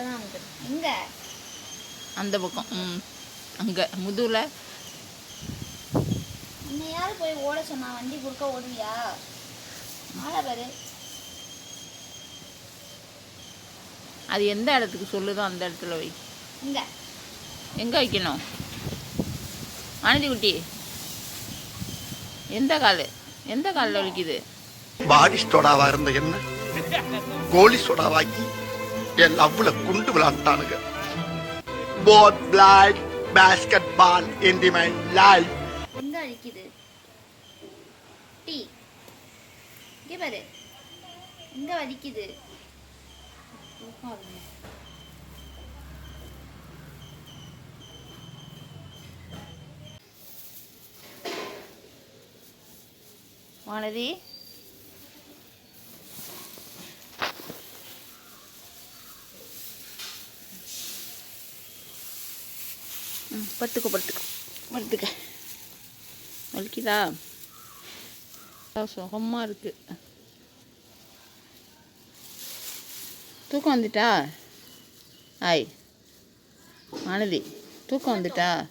எங்க? அந்த பக்கம். ம். அங்கே. முதுகில். உன்னை யார் போய் ஓட சொன்னா? வண்டி குறுக்க ஓடுவியா? ஆளை பாரு. அது எந்த இடத்துக்கு சொல்லுதோ அந்த இடத்துல வை. இங்க எங்கே வைக்கணும்? ஆனந்தி குட்டி எந்த கால்? எந்த காலில் வலிக்குது? பாடி சோடாவா இருந்த என்ன? கோலி சோடாவாக்கி என் லவ்ல குண்டு விளாண்டானுங்க both black basketball in the my life எங்க அழிக்குது? டீ. இங்கே பாரு. எங்க வலிக்குது. தூக்கம் ம் படுத்துக்கோ படுத்துக்கோ. படுத்துக்க. வலிக்குதா? சுகமாக இருக்கு. தூக்கம் வந்துட்டா? ஆய். மானதி தூக்கம் வந்துட்டா?